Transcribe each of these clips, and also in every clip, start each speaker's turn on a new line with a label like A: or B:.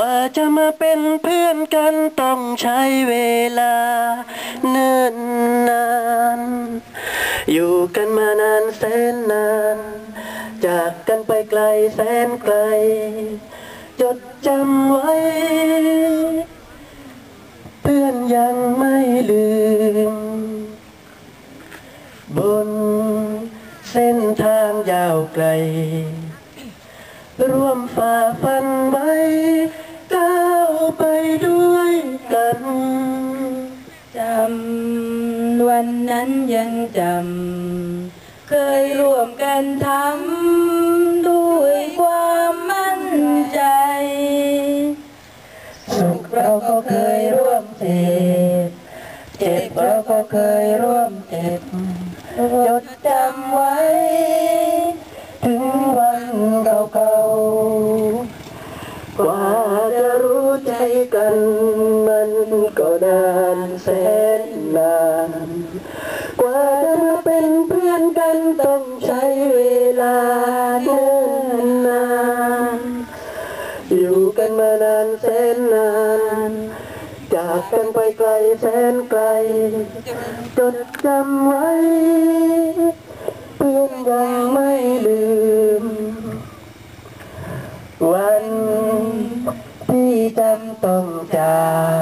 A: ว่าจะมาเป็นเพื่อนกันต้องใช้เวลาเนิ่นนาน อยู่กันมานานแสนนาน จากกันไปไกลแสนไกล จดจำไว้ เพื่อนยังไม่ลืม บนเส้นทางยาวไกล ร่วมฝ่าฟันำ
B: วันนั้นยังจำ เคยร่วมกันทำด้วยความมั่นใจ
A: สุขเราก็เคยร่วมเจ็บเจ็บเราก็เคยร่วมเจ็บจดจำไว้ ถึงวันเก่าๆกว่าจะรู้ใจกันมัน ก็นานแสนนาน กว่าจะมาเป็นเพื่อนกันต้องใช้เวลาเนิ่นนาน อยู่กันมานานแสนนาน จากกันไปไกลแสนไกล จดจำไว้ เพื่อนยังไม่ลืม วันที่จำต้องจาก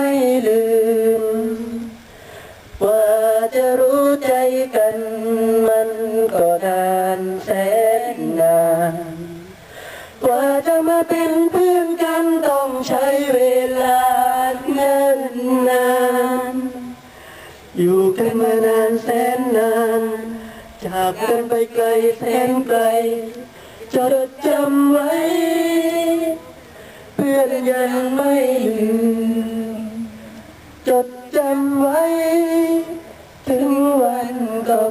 A: ่ แสนนาน กว่าจะมาเป็นเพื่อนกันต้องใช้เวลาเนิ่นนาน อยู่กันมานานแสนนาน จากกันไปไกลแสนไกลจดจำไว้ เพื่อนยังไม่ลืมจดจำไว้ ถึงวันก็